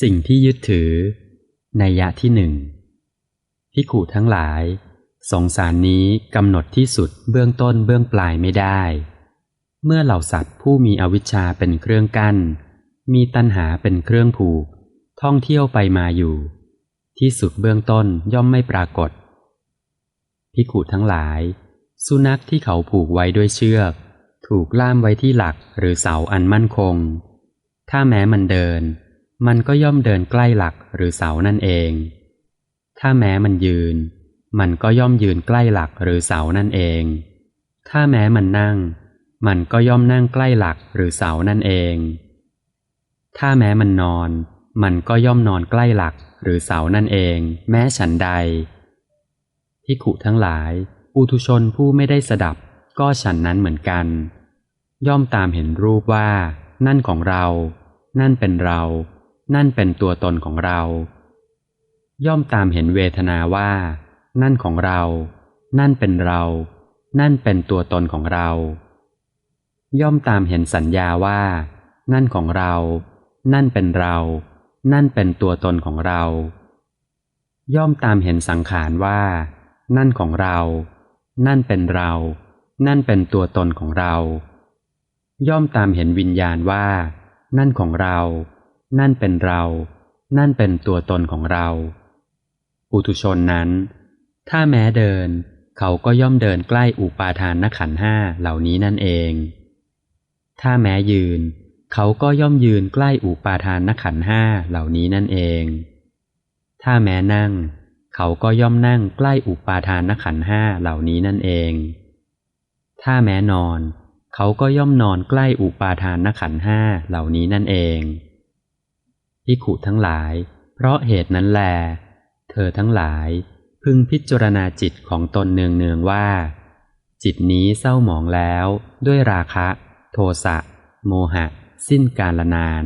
สิ่งที่ยึดถือ ในยะที่หนึ่งพิขูทั้งหลาย สงสารนี้กำหนดที่สุดเบื้องต้นเบื้องปลายไม่ได้ เมื่อเหล่าสัตว์ผู้มีอวิชชาเป็นเครื่องกั้น มีตัณหาเป็นเครื่องผูก ท่องเที่ยวไปมาอยู่ ที่สุดเบื้องต้นย่อมไม่ปรากฏพิขูทั้งหลาย สุนัขที่เขาผูกไว้ด้วยเชือก ถูกล่ามไว้ที่หลักหรือเสาอันมั่นคง ถ้าแม้มันเดิน มันก็ย่อมเดินใกล้หลักหรือเสานั่นเอง ถ้าแม้มันยืน มันก็ย่อมยืนใกล้หลักหรือเสานั่นเอง ถ้าแม้มันนั่ง มันก็ย่อมนั่งใกล้หลักหรือเสานั่นเอง ถ้าแม้มันนอน มันก็ย่อมนอนใกล้หลักหรือเสานั่นเอง แม้ฉันใดพิขุทั้งหลายอุทุชนผู้ไม่ได้สดับ ก็ฉันนั้นเหมือนกัน ย่อมตามเห็นรูปว่า นั่นของเรา นั่นเป็นเรา นั่นเป็นตัวตนของเรา ย่อมตามเห็นเวทนาว่า นั่นของเรา นั่นเป็นเรา นั่นเป็นตัวตนของเรา ย่อมตามเห็นสัญญาว่า นั่นของเรา นั่นเป็นเรา นั่นเป็นตัวตนของเรา ย่อมตามเห็นสังขารว่า นั่นของเรา นั่นเป็นเรา นั่นเป็นตัวตนของเรา ย่อมตามเห็นวิญญาณว่า นั่นของเรา นั่นเป็นเรา นั่นเป็นตัวตนของเรา อุทุชนนั้น ถ้าแม้เดิน เขาก็ย่อมเดินใกล้อุปาทานนขันห้าเหล่านี้นั่นเอง ถ้าแม้ยืน เขาก็ย่อมยืนใกล้อุปาทานนขันห้าเหล่านี้นั่นเอง ถ้าแม้นั่ง เขาก็ย่อมนั่งใกล้อุปาทานนขันห้าเหล่านี้นั่นเอง ถ้าแม้นอน เขาก็ย่อมนอนใกล้อุปาทานนขันห้าเหล่านี้นั่นเอง พิขุทั้งหลาย เพราะเหตุนั้นแล เธอทั้งหลาย พึงพิจารณาจิตของตนเนืองเนืองว่า จิตนี้เศร้าหมองแล้วด้วยราคะ โทสะ โมหะ สิ้นกาลนาน